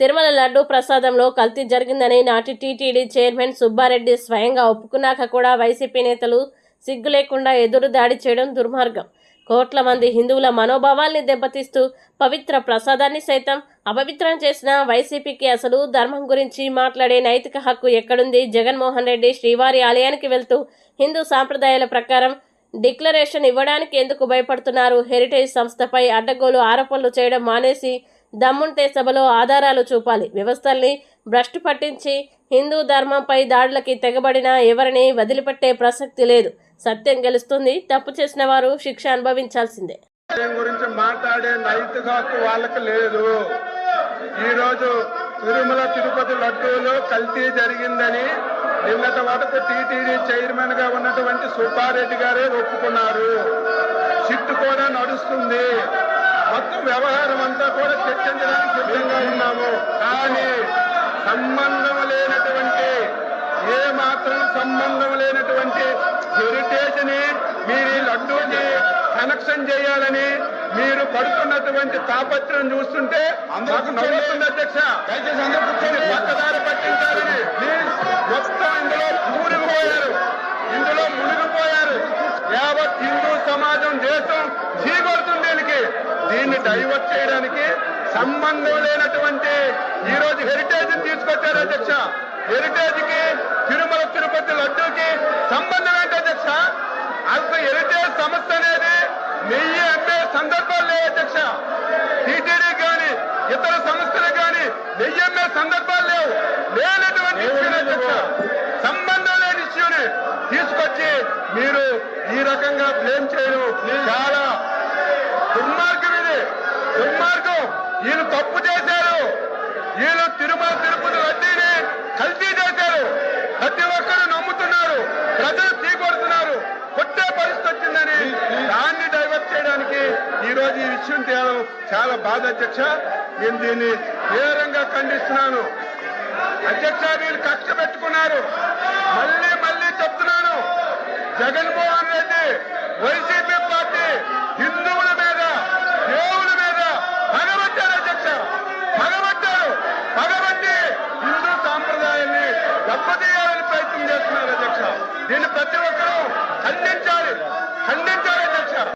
తిరుమల లడ్డు ప్రసాదంలో కల్తీ జరిగిందని నాటి టీటీడీ చైర్మన్ సుబ్బారెడ్డి స్వయంగా ఒప్పుకున్నాక కూడా వైసీపీ నేతలు సిగ్గు లేకుండా ఎదురు దాడి చేయడం దుర్మార్గం. కోట్ల మంది హిందువుల మనోభావాల్ని దెబ్బతీస్తూ పవిత్ర ప్రసాదాన్ని సైతం అపవిత్రం చేసిన వైసీపీకి అసలు ధర్మం గురించి మాట్లాడే నైతిక హక్కు ఎక్కడుంది? జగన్మోహన్ రెడ్డి శ్రీవారి ఆలయానికి వెళ్తూ హిందూ సాంప్రదాయాల ప్రకారం డిక్లరేషన్ ఇవ్వడానికి ఎందుకు భయపడుతున్నారు? హెరిటేజ్ సంస్థపై అడ్డగోలు ఆరోపణలు చేయడం మానేసి దమ్ముంటే సభలో ఆధారాలు చూపాలి. వ్యవస్థల్ని భ్రష్టు పట్టించి హిందూ ధర్మంపై దాడులకి తెగబడిన ఎవరిని వదిలిపెట్టే ప్రసక్తి లేదు. సత్యం గెలుస్తుంది. తప్పు చేసిన వారు శిక్ష అనుభవించాల్సిందే. గురించి మాట్లాడే నైతిక హక్కు వాళ్ళకి లేదు. ఈరోజు తిరుమల తిరుపతి లడ్డూలు కల్తీ జరిగిందని నిన్నటి వరకు టీటీడీ చైర్మన్గా ఉన్నటువంటి సుబ్బారెడ్డి గారే ఒప్పుకున్నారు. సిట్టు కూడా నడుస్తుంది. వ్యవహారం అంతా కూడా చర్చించడానికి సిద్ధంగా ఉన్నాము. కానీ సంబంధం లేనటువంటి ఏ మాత్రం సంబంధం లేనటువంటి హెరిటేజ్ని మీరు ఈ లడ్డూని కనెక్షన్ చేయాలని మీరు పడుతున్నటువంటి తాపత్రం చూస్తుంటే మాకు నవ్వుతుంది అధ్యక్ష. డైవర్ట్ చేయడానికి సంబంధం లేనటువంటి ఈ రోజు హెరిటేజ్ తీసుకొచ్చారు అధ్యక్ష. హెరిటేజ్కి తిరుమల తిరుపతి లడ్డూకి సంబంధం ఏంటి అధ్యక్ష? అసలు హెరిటేజ్ సంస్థ అనేది నెయ్యి అమ్మే సందర్భాలు లేవు అధ్యక్ష. టీటీడీ కానీ ఇతర సంస్థలు కానీ నెయ్యి అమ్మే సందర్భాలు లేవు. లేనటువంటి అధ్యక్ష. సంబంధం లేని ఇష్యూని తీసుకొచ్చి మీరు ఈ రకంగా బ్లేమ్ చేయడం చాలా దుర్మార్గం ఇది దుర్మార్గం వీళ్ళు తప్పు చేశారు. వీళ్ళు తిరుమల తిరుపతి వడ్డీని కల్తీ చేశారు. ప్రతి ఒక్కరు నమ్ముతున్నారు. ప్రజలు తీకొడుతున్నారు. కొట్టే పరిస్థితి వచ్చిందని దాన్ని డైవర్ట్ చేయడానికి ఈ రోజు ఈ విషయం తేవడం చాలా బాధ అధ్యక్ష. నేను దీన్ని తీవ్రంగా ఖండిస్తున్నాను? అధ్యక్ష వీళ్ళు కక్ష పెట్టుకున్నారు. మళ్ళీ మళ్ళీ చెప్తున్నాను. జగన్మోహన్ రెడ్డి వైసీపీ పార్టీ హిందువుల మీద దేవుల మీద పగబట్టారు అధ్యక్ష పగబట్టారు పగబట్టి హిందూ సాంప్రదాయాన్ని దెబ్బతీయాలని ప్రయత్నం చేస్తున్నారు అధ్యక్ష. దీన్ని ప్రతి ఒక్కరూ ఖండించాలి.